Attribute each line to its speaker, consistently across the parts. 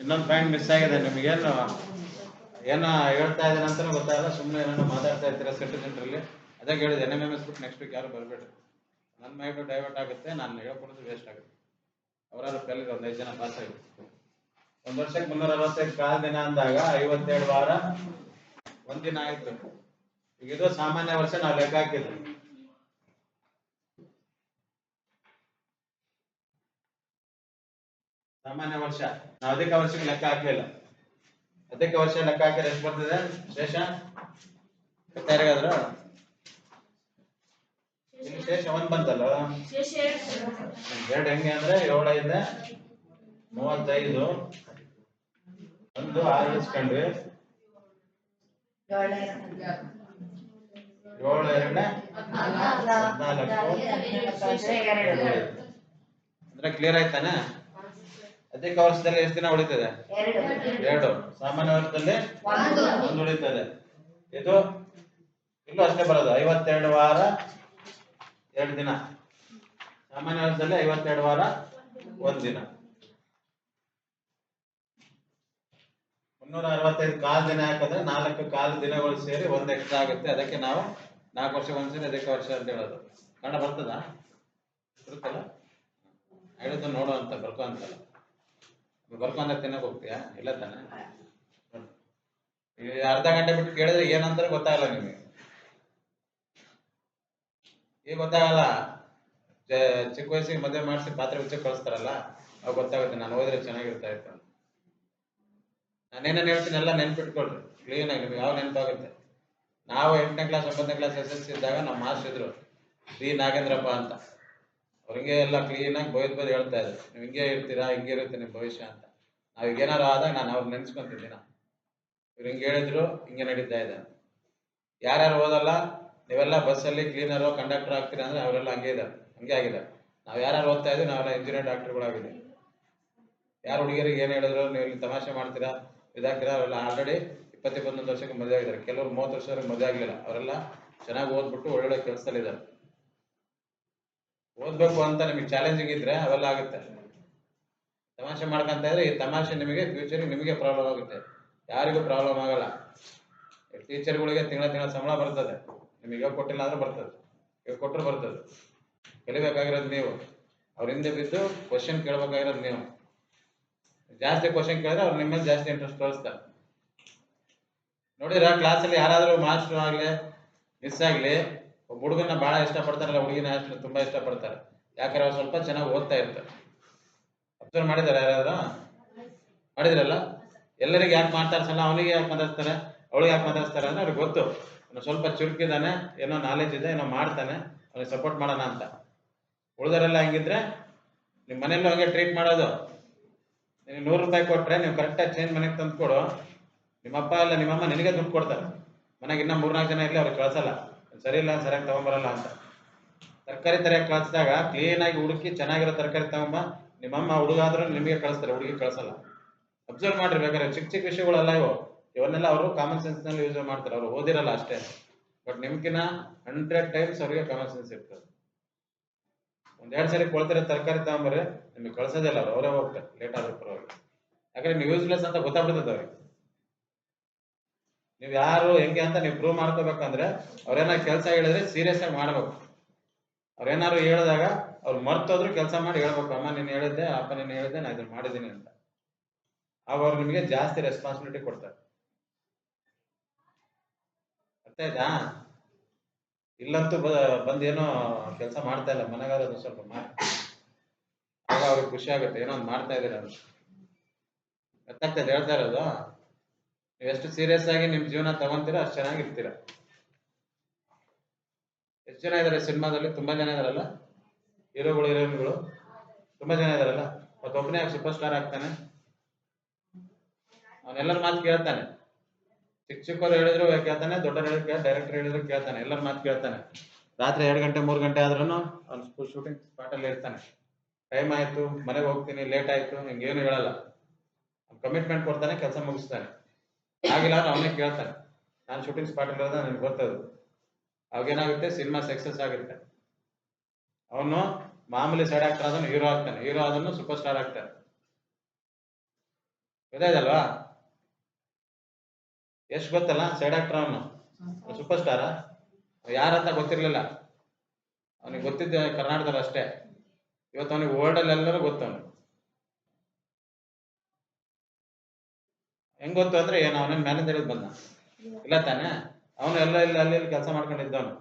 Speaker 1: ಇನ್ನೊಂದು point miss ಆಗಿದೆ ನಿಮಗೇನು ಏನೋ ಹೇಳ್ತಾ ಇದ್ದೀನಿ ಅಂತಲೂ ಗೊತ್ತಾಗಲ್ಲ. ಸುಮ್ಮನೆ ಏನೋ ಮಾತಾಡ್ತಾ ಇರ್ತೀರ ಸೆಂಟ್ರ್ ಸೆಂಟ್ರಲ್ಲಿ ಅದೇ ಹೇಳಿದೆ ಎನ್ ಎಂ ಎಂ ಎಸ್ ಬಿಟ್ಟು ನೆಕ್ಸ್ಟ್ ವೀಕ್ ಯಾರು ಬರಬೇಡಿ. ನನ್ನ ಮೈಂಡು ಡೈವರ್ಟ್ ಆಗುತ್ತೆ. ನಾನು ಹೇಳ್ಕೊಡೋದು ವೇಸ್ಟ್ ಆಗುತ್ತೆ. ಅವರಾದ್ರೂ ಫೇಲ್ ಒಂದು ಜನ ಪಾಸ್ ಆಗಿತ್ತು ಒಂದು ವರ್ಷಕ್ಕೆ ಮುನ್ನೂರ ಅರವತ್ತೈದು ಕಾಲ ದಿನ ಅಂದಾಗ ಐವತ್ತೇಳು ವಾರ ಒಂದಿನ ಆಯ್ತು. ಈಗ ಇದು ಸಾಮಾನ್ಯ ವರ್ಷ, ನಾವು ಲೆಕ್ಕ ಹಾಕಿದ್ವಿ. ಸಾಮಾನ್ಯ ವರ್ಷ. ನಾವು ಅಧಿಕ ವರ್ಷಕ್ಕೆ ಲೆಕ್ಕ ಹಾಕ್ಲಿಲ್ಲ ಅಧಿಕ ವರ್ಷ ಲೆಕ್ಕ ಹಾಕಿದ್ರೆ ಎಷ್ಟು ಬರ್ತದೆ? ಶೇಷ? ಯಾರಿಗಾದ್ರು ಇಲ್ಲಿ ಶೇಷ ಒಂದ್ ಬಂತಲ್ಲ? ಎರಡು ಹೆಂಗೆ ಅಂದ್ರೆ ಏಳು ಐದು ಮೂವತ್ತೈದು. ಒಂದು ಆರು ಇಸ್ಕೊಂಡ್ವಿ ಏಳು ಎರಡನೇ? ಹದಿನಾಲ್ಕು. ಅಂದ್ರೆ ಕ್ಲಿಯರ್ ಆಯ್ತಾನೆ? ಅಧಿಕ ವರ್ಷದಲ್ಲಿ ಎಷ್ಟು ದಿನ ಉಳಿತದೆ? ಎರಡು. ಸಾಮಾನ್ಯ ವರ್ಷದಲ್ಲಿ ಒಂದು ಉಳಿತದೆ. ಇದು ಇಲ್ಲೂ ಅಷ್ಟೇ ಬರೋದು. ಐವತ್ತೆರಡು ವಾರ ಎರಡು ದಿನ. ಸಾಮಾನ್ಯ ವರ್ಷದಲ್ಲಿ ಐವತ್ತೆರಡು ವಾರ ಒಂದು ದಿನ. ಮುನ್ನೂರ ಅರವತ್ತೈದು ಕಾಲು ದಿನ ಯಾಕಂದ್ರೆ ನಾಲ್ಕು ಕಾಲು ದಿನಗಳು ಸೇರಿ ಒಂದು ಎಕ್ಸ್ಟ್ರಾ ಆಗುತ್ತೆ. ಅದಕ್ಕೆ ನಾವು ನಾಲ್ಕು ವರ್ಷ ಒಂದ್ಸರಿ ಅದಕ್ಕೆ ವರ್ಷ ಅಂತ ಹೇಳೋದು. ಕಂಡ ಬರ್ತದ? ಬರುತ್ತಲ್ಲ? ಹೇಳಿದ್ದು ನೋಡುವಂತ ಬರ್ಕೊ ಅಂತಲ್ಲ ಬರ್ಕೊಂಡ ತಿನ್ನಕ್ ಹೋಗ್ತೀಯಾ ಇಲ್ಲ ತಾನೆ? ಅರ್ಧ ಗಂಟೆ ಬಿಟ್ಟು ಕೇಳಿದ್ರೆ ಏನಂತಾರೆ ಗೊತ್ತಾಗಲ್ಲ ನಿಮಗೆ. ಈಗ ಗೊತ್ತಾಗಲ್ಲ. ಚಿಕ್ಕ ವಯಸ್ಸಿಗೆ ಮದುವೆ ಮಾಡಿಸಿ ಪಾತ್ರೆ ಉಚ್ಚ ಕಳಿಸ್ತಾರಲ್ಲ, ಅವಾಗ ಗೊತ್ತಾಗುತ್ತೆ ನಾನು ಹೋದ್ರೆ ಚೆನ್ನಾಗಿರ್ತಾ ಇತ್ತು ನಾನು ನಾನೇನೇನು ಹೇಳ್ತೀನಿ ಎಲ್ಲ ನೆನ್ಪಿಟ್ಕೊಳ್ರಿ. ಕ್ಲೀನ್ ಆಗಿ ನಿಮ್ಗೆ ಯಾವ ನೆನಪಾಗುತ್ತೆ. ನಾವು ಎಂಟನೇ ಕ್ಲಾಸ್ ಒಂಬತ್ತನೇ ಕ್ಲಾಸ್ ಎಸ್ ಎಸ್ ಸಿ ಇದ್ದಾಗ ನಮ್ಮ ಮಾಸ್ಟ್ರು ಡಿ ನಾಗೇಂದ್ರಪ್ಪ ಅಂತ. ಅವ್ರಿಗೆ ಎಲ್ಲ ಕ್ಲೀನಾಗಿ ಬೈದ್ ಬೈದ್ ಹೇಳ್ತಾ ಇದ್ರು ನೀವು ಹಿಂಗೆ ಇರ್ತೀರಾ, ಹಿಂಗೆ ಇರುತ್ತೆ ನಿಮ್ಮ ಭವಿಷ್ಯ ಅಂತ. ನಾವು ಏನಾರು ಆದಾಗ ನಾನು ಅವ್ರು ನೆನ್ಸ್ಕೊಂತಿದ್ದೀನಿ ಇವ್ರು ಹಿಂಗೆ ಹೇಳಿದ್ರು, ಹಿಂಗೆ ನಡೀತಾ ಇದೆ ಯಾರ್ಯಾರು ಓದಲ್ಲ ನೀವೆಲ್ಲ ಬಸ್ಸಲ್ಲಿ ಕ್ಲೀನರು ಕಂಡಕ್ಟರ್ ಆಗ್ತೀರಾ ಅಂದ್ರೆ ಅವರೆಲ್ಲ ಹಂಗೆ ಇದ್ದಾರೆ, ಹಂಗೆ ಆಗಿದ್ದಾರೆ. ನಾವು ಯಾರ್ಯಾರು ಓದ್ತಾ ಇದ್ದೀವಿ, ನಾವೆಲ್ಲ ಇಂಜಿನಿಯರ್ ಡಾಕ್ಟರ್ಗಳಾಗಿದ್ದೀವಿ ಯಾರು ಹುಡುಗಿಯರಿಗೆ ಏನು ಹೇಳಿದ್ರು, ನೀವು ಇಲ್ಲಿ ತಮಾಷೆ ಮಾಡ್ತೀರಾ, ಇದಾಗ್ತೀರಾ, ಅವರೆಲ್ಲ ಆಲ್ರೆಡಿ ಇಪ್ಪತ್ತು ಇಪ್ಪತ್ತೊಂದು ವರ್ಷಕ್ಕೆ ಮದುವೆ ಆಗಿದ್ದಾರೆ. ಕೆಲವರು ಮೂವತ್ತು ವರ್ಷವರೆಗೆ ಮದುವೆ ಆಗಲಿಲ್ಲ. ಅವರೆಲ್ಲ ಚೆನ್ನಾಗಿ ಓದ್ಬಿಟ್ಟು ಒಳ್ಳೊಳ್ಳೆ ಕೆಲಸದಲ್ಲಿದ್ದಾರೆ. ಓದ್ಬೇಕು ಅಂತ ನಿಮಗೆ ಚಾಲೆಂಜಿಂಗ್ ಇದ್ರೆ ಅವೆಲ್ಲ ಆಗುತ್ತೆ. ತಮಾಷೆ ಮಾಡ್ಕೊಂತ ಇದ್ರೆ ಈ ತಮಾಷೆ ನಿಮಗೆ ಫ್ಯೂಚರ್ ನಿಮಗೆ ಪ್ರಾಬ್ಲಮ್ ಆಗುತ್ತೆ. ಯಾರಿಗೂ ಪ್ರಾಬ್ಲಮ್ ಆಗಲ್ಲ. ಟೀಚರ್ಗಳಿಗೆ ತಿಂಗಳ ತಿಂಗಳ ಸಂಬಳ ಬರ್ತದೆ. ನಿಮಗೆ ಕೊಟ್ಟಿಲ್ಲ ಅಂದ್ರೆ ಬರ್ತದೆ. ಇವಾಗ ಕೊಟ್ಟರು ಬರ್ತದೆ. ಕಲಿಬೇಕಾಗಿರೋದು ನೀವು. ಅವ್ರ ಹಿಂದೆ ಬಿದ್ದು ಕ್ವಶನ್ ಕೇಳ್ಬೇಕಾಗಿರೋದು ನೀವು. ಜಾಸ್ತಿ ಕ್ವಶನ್ ಕೇಳಿದ್ರೆ ಅವ್ರು ನಿಮ್ಮ ಮೇಲೆ ಜಾಸ್ತಿ ಇಂಟ್ರೆಸ್ಟ್ ತೋರಿಸ್ತಾರೆ. ನೋಡಿದ್ರ ಕ್ಲಾಸಲ್ಲಿ ಯಾರಾದರೂ ಮಾಸ್ಟರ್ ಆಗಲಿ ಮಿಸ್ ಆಗಲಿ ಒಬ್ಬ ಹುಡುಗನ ಬಹಳ ಇಷ್ಟಪಡ್ತಾರಲ್ಲ, ಹುಡುಗಿನ ಅಷ್ಟು ತುಂಬಾ ಇಷ್ಟಪಡ್ತಾರೆ. ಯಾಕಂದ್ರೆ ಅವ್ರು ಸ್ವಲ್ಪ ಚೆನ್ನಾಗಿ ಓದ್ತಾ ಇರ್ತಾರೆ. ಅಬ್ಸರ್ವ್ ಮಾಡಿದಾರೆ ಯಾರಾದ್ರ? ಮಾಡಿದ್ರಲ್ಲ? ಎಲ್ಲರಿಗೆ ಯಾಕೆ ಮಾತಾಡ್ಸಲ್ಲ? ಅವನಿಗೆ ಯಾಕೆ ಮಾತಾಡ್ತಾರೆ ಅವಳಿಗೆ ಯಾಕೆ ಮಾತಾಡ್ತಾರೆ ಅಂದ್ರೆ ಅವ್ರಿಗೆ ಗೊತ್ತು. ಅವ್ನು ಸ್ವಲ್ಪ ಚುರುಕಿದ್ದಾನೆ, ಏನೋ ನಾಲೆಜ್ ಇದೆ, ಏನೋ ಮಾಡ್ತಾನೆ, ಅವ್ನಿಗೆ ಸಪೋರ್ಟ್ ಮಾಡೋಣ ಅಂತ. ಉಳಿದರೆಲ್ಲ ಹಂಗಿದ್ರೆ ನಿಮ್ಮ ಮನೆಯಲ್ಲೂ ಹಂಗೆ ಟ್ರೀಟ್ ಮಾಡೋದು. ನೀವು ನೂರು ರೂಪಾಯಿ ಕೊಟ್ರೆ ನೀವು ಕರೆಕ್ಟಾಗಿ ಚೇಂಜ್ ಮನೆಗೆ ತಂದು ಕೊಡು ನಿಮ್ಮಪ್ಪ ಇಲ್ಲ ನಿಮ್ಮಮ್ಮ ನಿನಗೆ ದುಡ್ಡು ಕೊಡ್ತಾರೆ. ಮನೆಗೆ ಇನ್ನೂ ಮೂರ್ನಾಲ್ಕು ಜನ ಇರಲಿ, ಅವ್ರಿಗೆ ಕಳ್ಸಲ್ಲ. ಸರಿ ಇಲ್ಲ ಸರಿಯಾಗಿ ತಗೊಂಬರಲ್ಲ ಅಂತ. ತರಕಾರಿ ತರಕ್ಕೆ ಕಳಿಸಿದಾಗ ಕ್ಲೀನಾಗಿ ಹುಡುಕಿ ಚೆನ್ನಾಗಿರೋ ತರಕಾರಿ ತಗೊಂಬ. ನಿಮ್ಮಮ್ಮ ಹುಡುಗ ಆದ್ರೂ ನಿಮಗೆ ಕಳಿಸ್ತಾರೆ, ಹುಡುಗಿ ಕಳಿಸಲ್ಲ. ಅಬ್ಸರ್ವ್ ಮಾಡ್ರಿ ಬೇಕಾದ್ರೆ ಚಿಕ್ಕ ಚಿಕ್ಕ ವಿಷಯಗಳೆಲ್ಲ ಇವು. ಇವನ್ನೆಲ್ಲ ಅವರು ಕಾಮನ್ ಸೆನ್ಸ್ನಲ್ಲಿ ಯೂಸ್ ಮಾಡ್ತಾರೆ, ಅವರು ಓದಿರಲ್ಲ ಅಷ್ಟೇ. ಬಟ್ ನಿಮ್ಗಿನ ಹಂಡ್ರೆಡ್ ಟೈಮ್ಸ್ ಅವ್ರಿಗೆ ಕಾಮನ್ ಸೆನ್ಸ್ ಇರ್ತದೆ. ಒಂದೆರಡು ಸರಿ ಕೊಳ್ತಿರೋ ತರಕಾರಿ ತಗೊಂಬರ್ರಿ, ನಿಮಗೆ ಕಳ್ಸೋದಿಲ್ಲ ಅವ್ರು ಅವರೇ ಹೋಗ್ತಾರೆ ಲೇಟ್ ಆದ್ರೆ ಪರವಾಗಿ ಯಾಕಂದ್ರೆ ನೀವು ಯೂಸ್ಲೆಸ್ ಅಂತ ಗೊತ್ತಾಗ್ಬಿಡ್ತದೆ ಅವ್ರಿಗೆ. ನೀವು ಯಾರು ಹೆಂಗೆ ಅಂತ ನೀವು ಪ್ರೂವ್ ಮಾಡ್ಕೋಬೇಕಂದ್ರೆ ಅವ್ರೇನಾರು ಕೆಲಸ ಹೇಳಿದ್ರೆ ಸೀರಿಯಸ್ ಆಗಿ ಮಾಡ್ಬೇಕು. ಅವ್ರೇನಾರು ಹೇಳಿದಾಗ ಅವ್ರು ಮರ್ತೋದ್ರು ಕೆಲಸ ಮಾಡಿ ಹೇಳ್ಬೇಕು, ಅಮ್ಮ, ನೀನು ಹೇಳಿದ್ದೆ, ಅಪ್ಪ, ನೀನು ಹೇಳಿದ್ದೆ, ನಾ ಇದನ್ನ ಮಾಡಿದ್ದೀನಿ ಅಂತ. ಅವ್ರು ನಿಮಗೆ ಜಾಸ್ತಿ ರೆಸ್ಪಾನ್ಸಿಬಿಲಿಟಿ ಕೊಡ್ತಾರೆ. ಅರ್ಥ ಆಯ್ತಾ? ಇಲ್ಲಂತೂ ಬಂದೇನೋ ಕೆಲಸ ಮಾಡ್ತಾ ಇಲ್ಲ ಮನೆಗಾರ ಅದು ಸ್ವಲ್ಪ ಮಾಡಿ ಆಗ ಅವ್ರಿಗೆ ಖುಷಿ ಆಗುತ್ತೆ, ಏನೋ ಒಂದು ಮಾಡ್ತಾ ಇದ್ದೀರ ಗೊತ್ತಾಗ್ತದೆ ಹೇಳ್ತಾ ಇರೋದು? ಎಷ್ಟು ಸೀರಿಯಸ್ ಆಗಿ ನಿಮ್ ಜೀವನ ತಗೊಂತೀರಾ ಅಷ್ಟು ಚೆನ್ನಾಗಿರ್ತೀರ. ಎಷ್ಟು ಜನ ಇದಾರೆ ಸಿನಿಮಾದಲ್ಲಿ? ತುಂಬಾ ಜನ ಇದಾರಲ್ಲ? ಹೀರೋಗಳು, ಹೀರೋಯಿನ್ಗಳು. ತುಂಬಾ ಜನ ಇದಾರಲ್ಲ? ಒಬ್ಬನೇ ಸೂಪರ್ ಸ್ಟಾರ್ ಆಗ್ತಾನೆ. ಅವನೆಲ್ಲರ ಮಾತು ಕೇಳ್ತಾನೆ. ಚಿಕ್ಕ ಚಿಕ್ಕವ್ರು ಹೇಳಿದ್ರು ಕೇಳ್ತಾನೆ ದೊಡ್ಡವ್ರು ಹೇಳಿದ್ರು ಡೈರೆಕ್ಟರ್ ಹೇಳಿದ್ರು ಕೇಳ್ತಾನೆ, ಎಲ್ಲರ ಮಾತು ಕೇಳ್ತಾನೆ. ರಾತ್ರಿ ಎರಡು ಗಂಟೆ, ಮೂರು ಗಂಟೆ ಆದ್ರೂ ಅವ್ನು ಶೂಟಿಂಗ್ ಸ್ಪಾಟಲ್ಲಿ ಇರ್ತಾನೆ. ಟೈಮ್ ಆಯ್ತು, ಮನೆಗೆ ಹೋಗ್ತೀನಿ ಲೇಟ್ ಆಯ್ತು, ಹಿಂಗೇನು ಹೇಳಲ್ಲ. ಕಮಿಟ್ಮೆಂಟ್ ಕೊಡ್ತಾನೆ, ಕೆಲಸ ಮುಗಿಸ್ತಾನೆ. ಆಗಿಲ್ಲ ಅಂದ್ರೆ ಅವನೇ ಕೇಳ್ತಾನೆ. ನಾನು ಶೂಟಿಂಗ್ ಸ್ಪಾಟ್ ಇರೋದ ನನಗೆ ಗೊತ್ತದು. ಅವಾಗೇನಾಗುತ್ತೆ ಸಿನಿಮಾ ಸಕ್ಸಸ್ ಆಗುತ್ತೆ. ಅವನು ಮಾಮೂಲಿ ಸೈಡ್ ಆಕ್ಟರ್ ಆದನು ಹೀರೋ ಆಗ್ತಾನೆ. ಹೀರೋ ಆದನು ಸೂಪರ್ ಸ್ಟಾರ್ ಆಗ್ತಾನೆ. ಗೊತ್ತಾಯ್ತಲ್ವಾ? ಎಷ್ಟು ಗೊತ್ತಲ್ಲ? ಸೈಡ್ ಆಕ್ಟರ್ ಅವನು. ಸೂಪರ್ ಸ್ಟಾರ ಯಾರಂತ ಗೊತ್ತಿರ್ಲಿಲ್ಲ. ಅವನಿಗೆ ಗೊತ್ತಿದ್ದ ಕರ್ನಾಟಕದಲ್ಲಿ ಅಷ್ಟೇ. ಇವತ್ತು ಅವನಿಗೆ ವರ್ಲ್ಡ್ ಅಲ್ಲಿ ಎಲ್ಲರೂ ಗೊತ್ತು ಹೆಂಗ್ ಗೊತ್ತು ಅಂದ್ರೆ ಏನು ಅವನೇನು ಮ್ಯಾನೇಜರ್ ಬಂದ. ಇಲ್ಲ ತಾನೆ, ಅವನು ಎಲ್ಲ ಇಲ್ಲಿ, ಅಲ್ಲಿ ಕೆಲಸ ಮಾಡ್ಕೊಂಡಿದ್ದವನು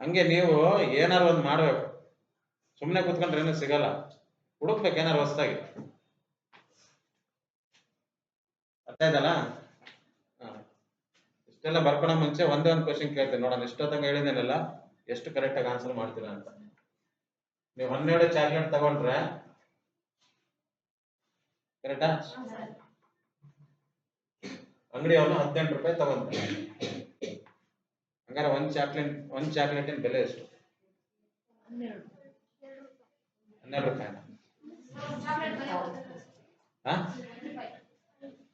Speaker 1: ಹಂಗೆ ನೀವು ಏನಾರು ಒಂದು ಮಾಡ್ಬೇಕು. ಸುಮ್ಮನೆ ಕೂತ್ಕೊಂಡ್ರೆ ಏನೂ ಸಿಗಲ್ಲ. ಹುಡುಕ್ಬೇಕು ಏನಾರು ಹೊಸ್ದಾಗಿ. ಅರ್ಥ ಇಷ್ಟೆಲ್ಲ ಬರ್ಕೊಳ ಮುಂಚೆ ಒಂದೇ ಒಂದು ಕ್ವಶನ್ ಕೇಳ್ತೀನಿ ನೋಡೋಣ. ಇಷ್ಟೊತ್ತಂಗ ಹೇಳಿದೇನಲ್ಲ, ಎಷ್ಟು ಕರೆಕ್ಟ್ ಆಗಿ ಆನ್ಸರ್ ಮಾಡ್ತೀರಾ ಅಂತ. ನೀವು ಹನ್ನೆರಡು ಚಾಕ್ಲೇಟ್ ತಗೊಂಡ್ರೆ ಕರೆಕ್ಟಾ ಅಂಗಡಿ ಅವನು ಹದಿನೆಂಟು ರೂಪಾಯಿ ತಗೊಂತ ಹಂಗಾರೆ ಒಂದ್ ಚಾಕ್ಲೇಟ್ ಒಂದ್ ಚಾಕ್ಲೇಟಿನ ಬೆಲೆ ಎಷ್ಟು? ಹನ್ನೆರಡು ರೂಪಾಯಿನ?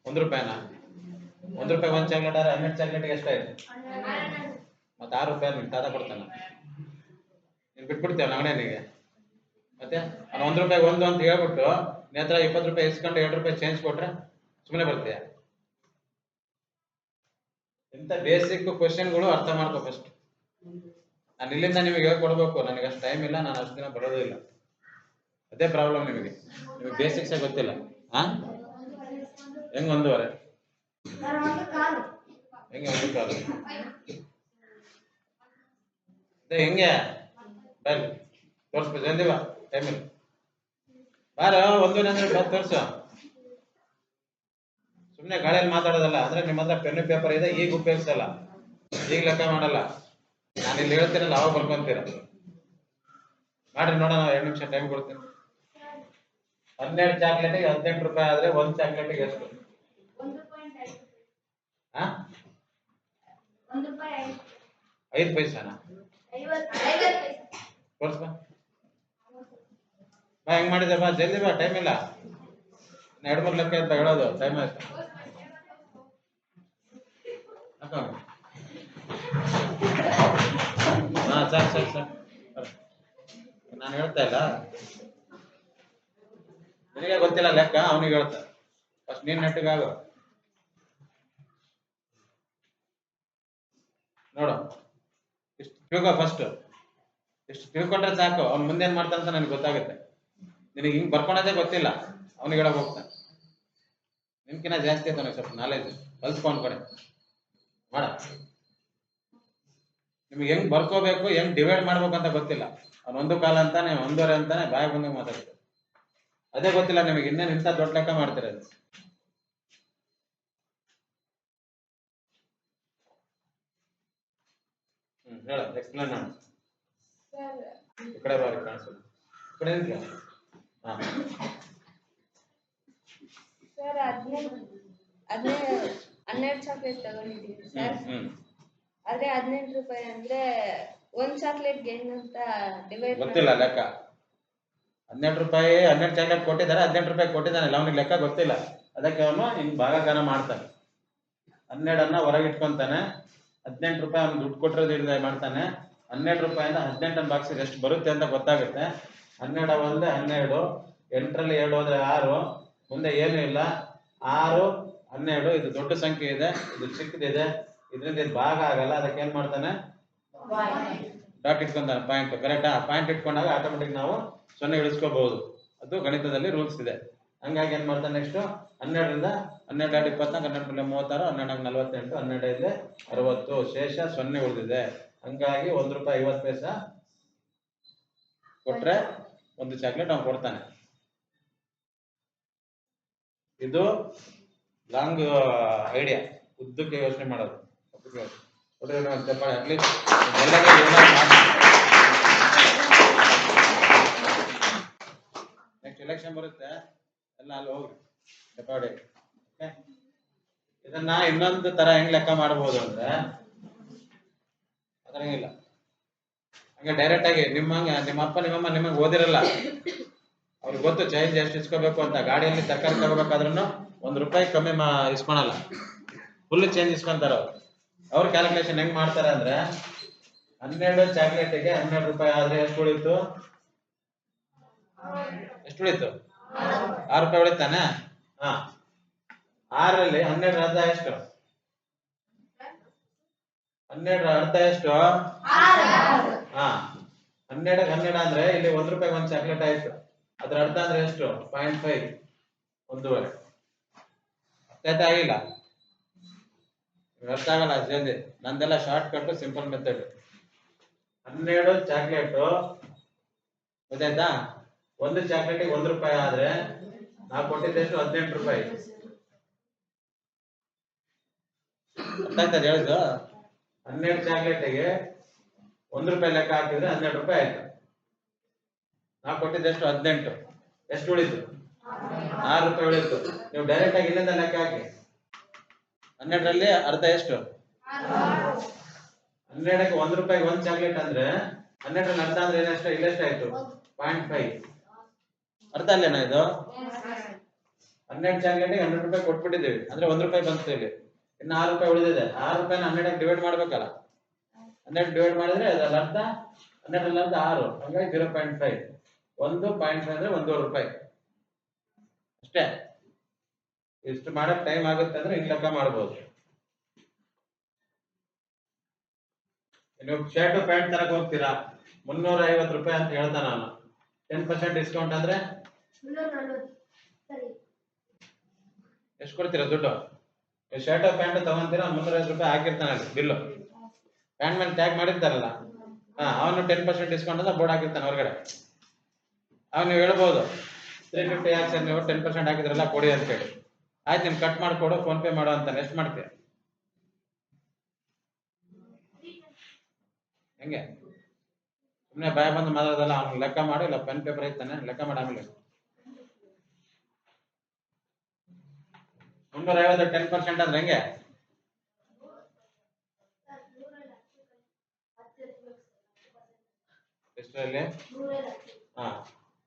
Speaker 1: ಒಂದ್ ರೂಪಾಯಿನ? ಒಂದ್ ರೂಪಾಯಿ ಒಂದ್ ಚಾಕ್ಲೇಟ್ ಆದ್ರೆ ಹನ್ನೆರಡು ಚಾಕ್ಲೇಟ್ಗೆ ಎಷ್ಟಾಯ್ತು? ಮತ್ತೆ ಆರು ರೂಪಾಯಿ ನಿನ್ ತಾತ ಕೊಡ್ತಾನ. ನೀನ್ ಬಿಟ್ಬಿಡ್ತೇವ ಅಂಗಡಿಯನಿಗೆ ಮತ್ತೆ ಒಂದ್ ರೂಪಾಯಿ ಒಂದು ಅಂತ ಹೇಳ್ಬಿಟ್ಟು ನೇತ್ರ ಇಪ್ಪತ್ತು ರೂಪಾಯಿ ಇಸ್ಕೊಂಡು ಎರಡು ರೂಪಾಯಿ ಚೇಂಜ್ ಕೊಟ್ರೆ ಸುಮ್ಮನೆ ಬರ್ತೀಯ? ಇಂಥ ಬೇಸಿಕ್ ಕ್ವಶನ್ಗಳು ಅರ್ಥ ಮಾಡ್ಕೋ ಫಸ್ಟ್ ನಾನು ಇಲ್ಲಿಂದ ನಿಮಗೆ ಹೇಳ್ಕೊಡ್ಬೇಕು. ನನಗೆ ಅಷ್ಟು ಟೈಮ್ ಇಲ್ಲ, ನಾನು ಅಷ್ಟು ದಿನ ಬರೋದಿಲ್ಲ ಅದೇ ಪ್ರಾಬ್ಲಮ್ ನಿಮಗೆ. ನಿಮಗೆ ಬೇಸಿಕ್ಸೇ ಗೊತ್ತಿಲ್ಲ. ಹಾ ಹೆಂಗ್ ಒಂದೂವರೆ? ಹೆಂಗೆ ಒಂದು ಕಾಲು? ಅದೇ ಹೆಂಗೆ? ಬರ್ರಿ. ತೋರಿಸ್ಬೇಕು. ಜಲ್ದಿ ಟೈಮಿಲ್ಲ ಬಾರ ಅಂದ್ರೆ ಬಂದು ತೋರಿಸು. ಸುಮ್ಮನೆ ಗಾಳಿಯಲ್ಲಿ ಮಾತಾಡೋದಲ್ಲ ಅಂದ್ರೆ ನಿಮ್ಮ ಹತ್ರ ಪೆನ್ ಪೇಪರ್ ಇದೆ, ಈಗ ಉಪಯೋಗಿಸಲ್ಲ. ಈಗ ಲೆಕ್ಕ ಮಾಡಲ್ಲ. ನಾನು ಇಲ್ಲಿ ಹೇಳ್ತೀನಲ್ಲ, ಅವಾಗ ಬರ್ಕೊಂತೀರ. ಮಾಡ್ರಿ ನೋಡೋಣ, ಎರಡು ನಿಮಿಷ ಟೈಮ್ ಕೊಡ್ತೀನಿ. ಹನ್ನೆರಡು ಚಾಕ್ಲೇಟಿಗೆ ಹದಿನೆಂಟು ರೂಪಾಯಿ ಆದ್ರೆ ಒಂದ್ ಚಾಕ್ಲೇಟಿಗೆ ಎಷ್ಟು? ಐದು ಪೈಸಾನ? ಬಾ ಹೆಂಗ್ ಮಾಡಿದೆ ಜಲ್ದಿ ಬಾ ಟೈಮ್ ಇಲ್ಲ. ಎರಡು ಮೂರು ಲೆಕ್ಕ ಅಂತ ಹೇಳೋದು ಟೈಮ್ ಆಯ್ತು. ಹಾ, ಸರ್ ಸರ್ ನಾನು ಹೇಳ್ತಾ ಇಲ್ಲ. ನಿನಗೆ ಗೊತ್ತಿಲ್ಲ ಲೆಕ್ಕ, ಅವನಿಗೆ ಹೇಳ್ತಾ. ಫಸ್ಟ್ ನೀನ್ ನೆಟ್ಟಿಗಾಗು ನೋಡು, ಇಷ್ಟು ತಿಳ್ಕೊ ಫಸ್ಟ್ ಇಷ್ಟು ತಿಳ್ಕೊಂಡ್ರೆ ಸಾಕು, ಅವ್ನು ಮುಂದೇನ್ ಮಾಡ್ತಾನೆ ಅಂತ ನನಗೆ ಗೊತ್ತಾಗುತ್ತೆ. ನಿನಗೆ ಹಿಂಗ್ ಬರ್ಕೊಳೋದೇ ಗೊತ್ತಿಲ್ಲ, ಅವನಿಗೆ ಹೇಳಕ್ ಹೋಗ್ತಾನೆ. ನಿಮ್ಕಿನ್ನ ಜಾಸ್ತಿ ಐತೆ ಅವನಿಗೆ ಸ್ವಲ್ಪ ನಾಲೆಜ್ ಕಲ್ಸ್ಕೊಂಡ್ ಅನ್ಕೊಡೆ ಮಾಡ. ನಿಮ್ಗೆ ಹೆಂಗ್ ಬರ್ಕೋಬೇಕು, ಹೆಂಗ್ ಡಿವೈಡ್ ಮಾಡ್ಬೇಕು ಅಂತ ಗೊತ್ತಿಲ್ಲ. ಅವ್ನು ಒಂದು ಕಾಲ ಅಂತಾನೆ ಒಂದೂವರೆ ಅಂತಾನೆ ಬಾಯಿ ಬಂದ ಮಾತಾಡ್ತಾರೆ ಅದೇ ಗೊತ್ತಿಲ್ಲ ನಿಮಗೆ ಇನ್ನೇನು ಇಂಥ ದೊಡ್ಡ ಲೆಕ್ಕ ಮಾಡ್ತೀರ ಹ್ಮ್, ಹೇಳ ಎಕ್ಸ್ಪ್ಲೇನ್ ಈ ಕಡೆ ಬಾರಿ
Speaker 2: ಹನ್ನೆರಡು ಚಾಕ್ಲೇಟ್
Speaker 1: ತಗೊಂಡಿದ್ದೀನಿ
Speaker 2: ಸರ್ ಆದ್ರೆ ಹದಿನೆಂಟು ರೂಪಾಯಿ ಅಂದ್ರೆ ಒಂದ್ ಚಾಕ್ಲೇಟ್ಗೆ ಏನಂತ ಡಿವೈಡ್
Speaker 1: ಗೊತ್ತಿಲ್ಲ ಲೆಕ್ಕ. ಹನ್ನೆರಡು ರೂಪಾಯಿ ಹನ್ನೆರಡು ಚಾಕ್ಲೇಟ್ ಕೊಟ್ಟಿದ್ದಾರೆ ಹದಿನೆಂಟು ರೂಪಾಯಿ ಕೊಟ್ಟಿದ್ದಾನೆ ಅವನಿಗೆ ಲೆಕ್ಕ ಗೊತ್ತಿಲ್ಲ. ಅದಕ್ಕೆ ಅವನು ಹಿಂಗ್ ಭಾಗಾಕಾರ ಮಾಡ್ತಾನೆ. ಹನ್ನೆರಡನ್ನ ಹೊರಗೆ ಇಟ್ಕೊಂತಾನೆ. ಹದಿನೆಂಟು ರೂಪಾಯಿ ಅವ್ನು ದುಡ್ಡು ಕೊಟ್ಟಿರೋದು ಹಿಡಿದ ಮಾಡ್ತಾನೆ. ಹನ್ನೆರಡು ರೂಪಾಯಿಂದ ಹದಿನೆಂಟನ ಬಾಕ್ಸಿಗೆ ಎಷ್ಟು ಬರುತ್ತೆ ಅಂತ ಗೊತ್ತಾಗುತ್ತೆ. ಹನ್ನೆರಡು ಒಂದೇ ಹನ್ನೆರಡು ಎಂಟರಲ್ಲಿ ಎರಡು ಹೋದ್ರೆ ಆರು ಮುಂದೆ ಏನು ಇಲ್ಲ. ಆರು ಹನ್ನೆರಡು, ಇದು ದೊಡ್ಡ ಸಂಖ್ಯೆ ಇದೆ, ಇದು ಚಿಕ್ಕದಿದೆ ಇದರಿಂದ ಇದು ಭಾಗ ಆಗಲ್ಲ, ಅದಕ್ಕೆ ಏನ್ ಮಾಡ್ತಾನೆ? ಡಾಟ್ ಇಟ್ಕೊಂತಾನೆ ಪಾಯಿಂಟ್ ಕರೆಕ್ಟಾ ಪಾಯಿಂಟ್ ಇಟ್ಕೊಂಡಾಗ ಆಟೋಮೆಟಿಕ್ ನಾವು ಸೊನ್ನೆ ಇಳಿಸ್ಕೋಬಹುದು ಅದು ಗಣಿತದಲ್ಲಿ ರೂಲ್ಸ್ ಇದೆ. ಹಂಗಾಗಿ ಏನ್ ಮಾಡ್ತಾನೆ ನೆಕ್ಸ್ಟ್ ಹನ್ನೆರಡರಿಂದ ಹನ್ನೆರಡು ಎರಡು ಇಪ್ಪತ್ನಾಲ್ಕು ಹನ್ನೆರಡು ಮೂವತ್ತಾರು, ಹನ್ನೆರಡು ನಲವತ್ತೆಂಟು, ಹನ್ನೆರಡು ಐದು ಅರವತ್ತು. ಶೇಷ ಸೊನ್ನೆ ಉಳಿದಿದೆ. ಹಂಗಾಗಿ ಒಂದ್ ರೂಪಾಯಿ ಐವತ್ತು ಪೈಸಾ ಕೊಟ್ರೆ ಒಂದು ಚಾಕ್ಲೇಟ್ ಅವ್ನು ಕೊಡ್ತಾನೆ. ಇದು ಲಾಂಗ್ ಐಡಿಯಾ. ಉದ್ದಕ್ಕೆ ಯೋಚನೆ ಮಾಡೋದು. ನೆಕ್ಸ್ಟ್ ಎಲೆಕ್ಷನ್ ಬರುತ್ತೆ. ಎಲ್ಲ ಅಲ್ಲಿ ಹೋಗ್ರಿ. ಡೆಪಾಡಿ? ಇದನ್ನ ಇನ್ನೊಂದು ತರ ಹೆಂಗ್ ಲೆಕ್ಕ ಮಾಡಬಹುದು ಅಂದ್ರೆ ಅದ್ರಂಗಿಲ್ಲ ಹಂಗೆ ಡೈರೆಕ್ಟ್ ಆಗಿ ನಿಮ್ಮ ಅಪ್ಪ ನಿಮ್ಮಮ್ಮ ನಿಮಗೆ ಓದಿರಲ್ಲ. ಅವ್ರಿಗೆ ಗೊತ್ತು ಚೇಂಜ್ ಎಷ್ಟು ಇಸ್ಕೋಬೇಕು ಅಂತ. ಗಾಡಿಯಲ್ಲಿ ತರಕಾರಿ ತಗೋಬೇಕಾದ್ರೂ ಒಂದ್ ರೂಪಾಯಿ ಕಮ್ಮಿ ಮಾ ಇಸ್ಕೊಳಲ್ಲ. ಫುಲ್ ಚೇಂಜ್ ಇಸ್ಕೊಂತಾರ ಅವ್ರು. ಅವ್ರ ಕ್ಯಾಲ್ಕುಲೇಷನ್ ಹೆಂಗ್ ಮಾಡ್ತಾರೆ ಅಂದ್ರೆ ಹನ್ನೆರಡು ಚಾಕ್ಲೇಟಿಗೆ ಹನ್ನೆರಡು ರೂಪಾಯಿ ಆದ್ರೆ ಎಷ್ಟು ಉಳಿತು? ಎಷ್ಟು ಉಳಿತು? ಆರು ರೂಪಾಯಿ ಉಳಿತಾನೆ? ಹಾ. ಆರಲ್ಲಿ ಹನ್ನೆರಡು ಅರ್ಧ ಎಷ್ಟು? ಹನ್ನೆರಡು ಅರ್ಧ ಎಷ್ಟು? ಹಾ. ಹನ್ನೆರಡಕ್ಕೆ ಹನ್ನೆರಡು ಅಂದ್ರೆ ಇಲ್ಲಿ ಒಂದ್ ರೂಪಾಯಿ ಒಂದ್ ಚಾಕ್ಲೇಟ್ ಆಯ್ತು. ಅದ್ರ ಅರ್ಧ ಅಂದ್ರೆ ಎಷ್ಟು? ಪಾಯಿಂಟ್ ಫೈವ್ ಒಂದೂವರೆ. ಅರ್ಥ ಆಗಿಲ್ಲ? ಅರ್ಥ ಆಗಲ್ಲ ಜಲ್ದಿ. ನಂದೆಲ್ಲ ಶಾರ್ಟ್ ಕಟ್ ಸಿಂಪಲ್ ಮೆಥಡ್ ಹನ್ನೆರಡು ಚಾಕ್ಲೇಟ್ ಗೊತ್ತಾಯ್ತಾ? ಒಂದು ಚಾಕ್ಲೇಟಿಗೆ ಒಂದು ರೂಪಾಯಿ ಆದ್ರೆ ನಾವು ಕೊಟ್ಟಿದ್ದೆಷ್ಟು ಹದಿನೆಂಟು ರೂಪಾಯಿ. ಅರ್ಥ ಆಯ್ತಾ ಹೇಳುದು? ಹನ್ನೆರಡು ಚಾಕ್ಲೇಟಿಗೆ ಒಂದು ರೂಪಾಯಿ ಲೆಕ್ಕ ಹಾಕಿದ್ರೆ ಹನ್ನೆರಡು ರೂಪಾಯಿ ಆಯ್ತು. ನಾವು ಕೊಟ್ಟಿದ್ದೆಷ್ಟು ಹದಿನೆಂಟು. ಎಷ್ಟು ಉಳಿತು? ಆರು ರೂಪಾಯಿ ಉಳಿತು. ನೀವು ಡೈರೆಕ್ಟ್ ಆಗಿ ಇಲ್ಲಿಂದ ಲೆಕ್ಕ ಹಾಕಿ. ಹನ್ನೆರಡರಲ್ಲಿ ಅರ್ಧ ಎಷ್ಟು? ಹನ್ನೆರಡಕ್ಕೆ ಒಂದ್ ರೂಪಾಯಿಗೆ ಒಂದ್ ಚಾಕ್ಲೇಟ್ ಅಂದ್ರೆ ಹನ್ನೆರಡರಲ್ಲಿ ಅರ್ಧ ಅಂದ್ರೆ ಏನಷ್ಟು ಇಲ್ಲೆಷ್ಟಾಯ್ತು ಪಾಯಿಂಟ್ ಫೈವ್ ಅರ್ಧ ಅಲ್ಲೇನಾ ಇದು? ಹನ್ನೆರಡು ಚಾಕ್ಲೇಟಿಗೆ ಹನ್ನೆರಡು ರೂಪಾಯಿ ಕೊಟ್ಬಿಟ್ಟಿದ್ದೀವಿ. ಅಂದ್ರೆ ಒಂದ್ ರೂಪಾಯಿ ಬಂತು ಇಲ್ಲಿ. ಇನ್ನು ಆರು ರೂಪಾಯಿ ಉಳಿದಿದೆ. ಆರು ರೂಪಾಯಿನ ಹನ್ನೆರಡಕ್ಕೆ ಡಿವೈಡ್ ಮಾಡ್ಬೇಕಲ್ಲ. ಹನ್ನೆರಡು ಡಿವೈಡ್ ಮಾಡಿದ್ರೆ ಅದರ ಅರ್ಧ, ಹನ್ನೆರಡರಲ್ಲಿ ಅರ್ಧ ಆರು. ಹಂಗಾಗಿ ಜೀರೋ ಪಾಯಿಂಟ್ ಫೈವ್ ಒಂದು ಪಾಯಿಂಟ್ ಅಂದ್ರೆ ಒಂದೂವರೆ ರೂಪಾಯಿ. ಅಷ್ಟೇ. ಇಷ್ಟು ಮಾಡಕ್ ಟೈಮ್ ಆಗುತ್ತೆ ಅಂದ್ರೆ ಹಿಂಗ್ ಲೆಕ್ಕ ಮಾಡ್ಬೋದು. ನೀವು ಶರ್ಟ್ ಪ್ಯಾಂಟ್ ತರಕ್ ಹೋಗ್ತೀರಾ? ಮುನ್ನೂರ ಐವತ್ತು ರೂಪಾಯಿ ಅಂತ ಹೇಳ್ದ ನಾನು. ಟೆನ್ ಪರ್ಸೆಂಟ್ ಡಿಸ್ಕೌಂಟ್ ಅಂದ್ರೆ ಎಷ್ಟು ಕೊಡ್ತೀರಾ ದುಡ್ಡು? ಶರ್ಟ್ ಪ್ಯಾಂಟ್ ತಗೊಂತೀರಾ? ಮುನ್ನೂರ ಐವತ್ತು ರೂಪಾಯಿ ಹಾಕಿರ್ತಾನೆ ಬಿಲ್ಲು ಪ್ಯಾಂಟ್ ಮೇಲೆ ಟ್ಯಾಗ್ ಮಾಡಿರ್ತಾರಲ್ಲ. ಹಾ, ಅವನು ಟೆನ್ ಪರ್ಸೆಂಟ್ ಡಿಸ್ಕೌಂಟ್ ಅಂತ ಬೋರ್ಡ್ ಹಾಕಿರ್ತಾನೆ ಹೊರಗಡೆ. ಅವ್ನು ನೀವು ಹೇಳ್ಬೋದು. ತ್ರೀ ಫಿಫ್ಟಿ ಯಾಕೆ ಸರ್ ನೀವು ಟೆನ್ ಪರ್ಸೆಂಟ್ ಹಾಕಿದ್ರೆಲ್ಲ ಕೊಡಿ ಅಂತ ಹೇಳಿ. ಆಯ್ತು ನಿಮ್ಗೆ ಕಟ್ ಮಾಡಿಕೊಡು ಫೋನ್ ಪೇ ಮಾಡು ಅಂತ ಎಷ್ಟು ಮಾಡ್ತೀಯ. ಹೆಂಗೆ? ಸುಮ್ಮನೆ ಭಯ ಬಂದು ಮಾತಾಡೋದಲ್ಲ, ಅವ್ನಿಗೆ ಲೆಕ್ಕ ಮಾಡಿ, ಇಲ್ಲ ಪೆನ್ ಪೇಪರ್ ಐತಾನೆ, ಲೆಕ್ಕ ಮಾಡಿ ಆಮೇಲೆ. ಮುನ್ನೂರ ಐವತ್ತು ಟೆನ್ ಪರ್ಸೆಂಟ್ ಅಂದ್ರೆ ಹೆಂಗೆ? ಎಷ್ಟರಲ್ಲಿ ಹಾ.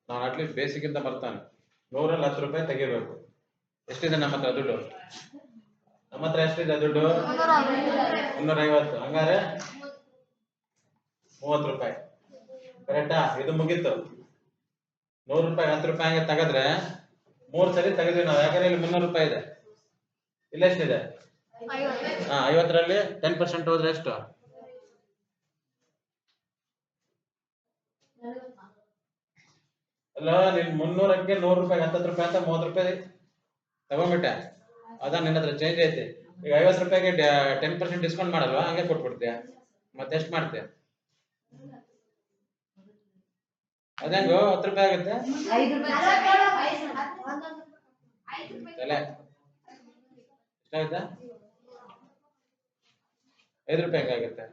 Speaker 1: ನಾನು ಅಟ್ಲೀಸ್ಟ್ ಬೇಸಿಕ್ ಇಂದ ಬರ್ತಾನೆ. ನೂರಲ್ಲಿ ಹತ್ತು ರೂಪಾಯಿ ತೆಗಿಬೇಕು. ಎಷ್ಟಿದೆ ನಮ್ಮ ಹತ್ರ ದುಡ್ಡು? ನಮ್ಮ ಹತ್ರ ಎಷ್ಟಿದೆ ದುಡ್ಡು? ಮುನ್ನೂರ ಐವತ್ತು ಹಂಗಾರೆ ಮೂವತ್ ರೂಪಾಯಿ. ಕರೆಕ್ಟಾ ಇದು ಮುಗೀತು. ನೂರು ರೂಪಾಯಿ ಹತ್ತು ರೂಪಾಯಿ ಹಂಗೆ ತೆಗೆದ್ರೆ ಮೂರ್ ಸರಿ ತೆಗೆದ್ವಿ ನಾವು. ಯಾಕಂದ್ರೆ ಇಲ್ಲಿ ಮುನ್ನೂರು ರೂಪಾಯಿ ಇದೆ. ಇಲ್ಲ ಎಷ್ಟಿದೆ? ಹಾ ಐವತ್ತರಲ್ಲಿ ಟೆನ್ ಪರ್ಸೆಂಟ್ ಹೋದ್ರೆ ಎಷ್ಟು? ಅಲ್ಲ ನಿನ್ ಮುನ್ನೂರಕ್ಕೆ ನೂರು ರೂಪಾಯಿ ಹತ್ತತ್ತು ರೂಪಾಯಿ ಅಂತ ಮೂವತ್ ರೂಪಾಯಿ ತಗೊಂಡ್ಬಿಟ್ಟೆ. ಅದ ನಿನ್ನ ಹತ್ರ ಚೇಂಜ್ ಐತಿ. ಈಗ ಐವತ್ತು ರೂಪಾಯಿಗೆ ಟೆನ್ ಪರ್ಸೆಂಟ್ ಡಿಸ್ಕೌಂಟ್ ಮಾಡಲ್ವಾ? ಹಂಗೆ ಕೊಟ್ಬಿಡ್ತೀಯ. ಮತ್ತೆ ಎಷ್ಟು ಮಾಡ್ತೀಯ? ಅದಂಗ ಹತ್ತು ರೂಪಾಯಿ ಆಗುತ್ತೆ. ತಲೆ. ಎಷ್ಟಾಗುತ್ತೆ ಐದು ರೂಪಾಯಿ ಹೆಂಗಾಗುತ್ತೆ.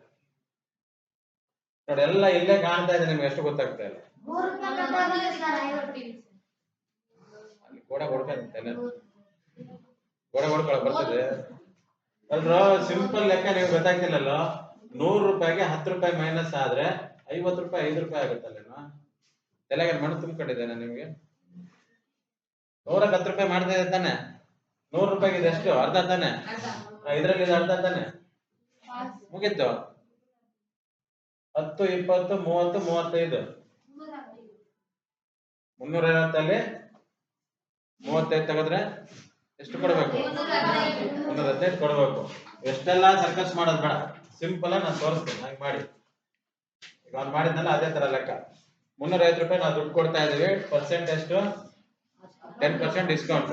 Speaker 1: ನೋಡಿ ಎಲ್ಲ ಇಲ್ಲೇ ಕಾಣ್ತಾ ಇದೆ ನಿಮ್ಗೆ ಎಷ್ಟು ಗೊತ್ತಾಗ್ತಾ ಇಲ್ಲ. ಗೋಡೆ ಹೊಡ್ಕೊಳ ಬರ್ತದೆ. ಅಲ್ರೋ ಸಿಂಪಲ್ ಲೆಕ್ಕ ನೀವು ಗೊತ್ತಾಗ್ತಿಲ್ಲಲ್ಲ? ನೂರು ರೂಪಾಯಿಗೆ ಹತ್ತು ರೂಪಾಯಿ ಮೈನಸ್ ಆದ್ರೆ ಐವತ್ತು ರೂಪಾಯಿ, ಐದು ರೂಪಾಯಿ ಆಗುತ್ತಲ್ಲೇನೋ? ತಲೆಗೆ ಮಣ್ಣು ತುಂಬಿಕೊಂಡಿದ್ದೇನೆ ನಿಮ್ಗೆ. ನೂರಕ್ಕೆ ಹತ್ತು ರೂಪಾಯಿ ಮಾಡ್ತಾ ಇದೆ ತಾನೆ. ನೂರು ರೂಪಾಯಿಗೆ ಇದೆ ಎಷ್ಟು? ಅರ್ಧ ತಾನೆ. ಇದ್ರಲ್ಲಿ ಇದು ಅರ್ಧ ತಾನೆ. ಮುಗೀತು. ಹತ್ತು, ಇಪ್ಪತ್ತು, ಮೂವತ್ತು, ಮೂವತ್ತೈದು. ಮುನ್ನೂರ ಐವತ್ತಲ್ಲಿ ಮೂವತ್ತೈದು ತೆಗೆದ್ರೆ ಎಷ್ಟು ಕೊಡಬೇಕು? ಮುನ್ನೂರ ಹದಿನೈದು ಕೊಡ್ಬೇಕು. ಎಷ್ಟೆಲ್ಲ ಸರ್ಕಸ್ ಮಾಡೋದು ಬೇಡ. ಸಿಂಪಲ್ ಆಗಿ ನಾನು ತೋರಿಸ್ತೀನಿ, ಹಂಗೆ ಮಾಡಿ. ಈಗ ಅವ್ನು ಮಾಡಿದ್ನಲ್ಲ ಅದೇ ತರ ಲೆಕ್ಕ. ಮುನ್ನೂರ ಐವತ್ತು ರೂಪಾಯಿ ನಾವು ದುಡ್ಡು ಕೊಡ್ತಾ ಇದೀವಿ ಪರ್ಸೆಂಟ್ ಎಷ್ಟು ಟೆನ್ ಪರ್ಸೆಂಟ್ ಡಿಸ್ಕೌಂಟ್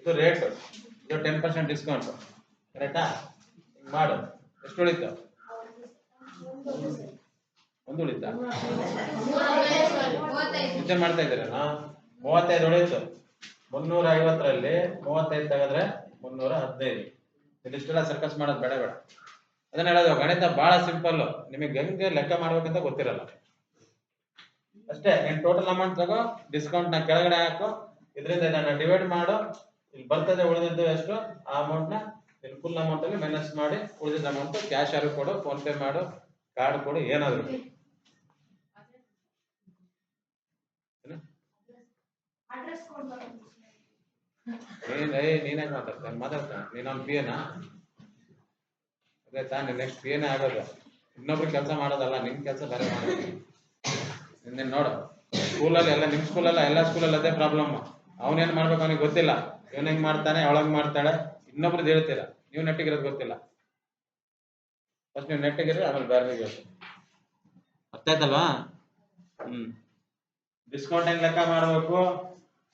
Speaker 1: ಇದು ರೇಟ್ ಇದು ಟೆನ್ ಪರ್ಸೆಂಟ್ ಡಿಸ್ಕೌಂಟ್ ಕರೆಕ್ಟಾ ಹಿಂಗೆ ಮಾಡು. ಎಷ್ಟು ಉಳಿತು? ಒಂದು ಉಳಿತಾ ಯೋಚನೆ ಮಾಡ್ತಾ ಇದ್ದೀರಲ್ಲ ಮೂವತ್ತೈದು ಉಳಿತು. ಮುನ್ನೂರ ಐವತ್ತರಲ್ಲಿ ಮೂವತ್ತೈದು ತೆಗೆದ್ರೆ ಮುನ್ನೂರ ಹದಿನೈದು. ಇದಿಷ್ಟೆಲ್ಲ ಸರ್ಕಸ್ ಮಾಡೋದು ಬೇಡ ಬೇಡ. ಅದನ್ನ ಹೇಳೋದು ಗಣಿತ ಬಹಳ ಸಿಂಪಲ್ ನಿಮಗೆ ಹೆಂಗೆ ಲೆಕ್ಕ ಮಾಡ್ಬೇಕಂತ ಗೊತ್ತಿರಲ್ಲ. ಅಷ್ಟೇ ನೀನ್ ಟೋಟಲ್ ಅಮೌಂಟ್ ತಗೋ ಡಿಸ್ಕೌಂಟ್ನ ಕೆಳಗಡೆ ಹಾಕು. ಇದರಿಂದ ಇದನ್ನ ಡಿವೈಡ್ ಮಾಡು. ಇಲ್ಲಿ ಬರ್ತದೆ ಉಳಿದಿದ್ದು ಎಷ್ಟು? ಆ ಅಮೌಂಟ್ನ ಇಲ್ಲಿ ಫುಲ್ ಅಮೌಂಟ್ ಅಲ್ಲಿ ಮೈನಸ್ ಮಾಡಿ ಉಳಿದಿದ್ದ ಅಮೌಂಟ್ ಕ್ಯಾಶ್ ಆರು ಕೊಡು ಫೋನ್ ಪೇ ಮಾಡು ಕಾರ್ಡ್ ಕೊಡು ಏನಾದ್ರು. ಅಡ್ರೆಸ್ ಕೊಡ್ ಏ ನೀನೇ ಮಾತಾಡ್ತಾನೆ ಅದೇ ತಾನೇ ನೆಕ್ಸ್ಟ್ ಪಿಯನೇ ಆಗೋದು. ಇನ್ನೊಬ್ರು ಕೆಲಸ ಮಾಡೋದಲ್ಲ ನಿಮ್ ಕೆಲಸ ಬೇರೆ ಮಾಡಿ ನಿನ್ನೆ ನೋಡು. ಸ್ಕೂಲಲ್ಲಿ ಎಲ್ಲ, ನಿಮ್ ಸ್ಕೂಲಲ್ಲ ಎಲ್ಲ ಸ್ಕೂಲಲ್ಲಿ ಅದೇ ಪ್ರಾಬ್ಲಮ್ ಅವನೇನ್ ಮಾಡ್ಬೇಕು ಅವನಿಗೆ ಗೊತ್ತಿಲ್ಲ. ಇವನ್ ಹೆಂಗ್ ಮಾಡ್ತಾನೆ ಅವಳಂಗ್ ಮಾಡ್ತಾಳೆ ಇನ್ನೊಬ್ರದ್ದು ಹೇಳ್ತೀರ ನೀವು ನೆಟ್ಟಿಗಿರೋದು ಗೊತ್ತಿಲ್ಲ. ಫಸ್ಟ್ ನೀವು ನೆಟ್ಟಿಗಿರಿ ಆಮೇಲೆ ಬೇರೆ ಅರ್ಥ ಆಯ್ತಲ್ವಾ? ಹ್ಮ್. ಡಿಸ್ಕೌಂಟ್ ಹೆಂಗ್ ಲೆಕ್ಕ ಮಾಡ್ಬೇಕು.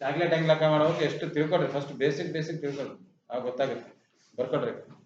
Speaker 1: ಚಾಕ್ಲೇಟ್ ಹೆಂಗ್ ಲೆಕ್ಕ ಮಾಡೋಕೆ ಎಷ್ಟು ತಿಳ್ಕೊಳ್ರಿ ಫಸ್ಟ್ ಬೇಸಿಕ್ ಬೇಸಿಕ್ ತಿಳ್ಕೊಳ್ರಿ. ಆಗ ಗೊತ್ತಾಗುತ್ತೆ. ಬರ್ಕೊಡ್ರಿ.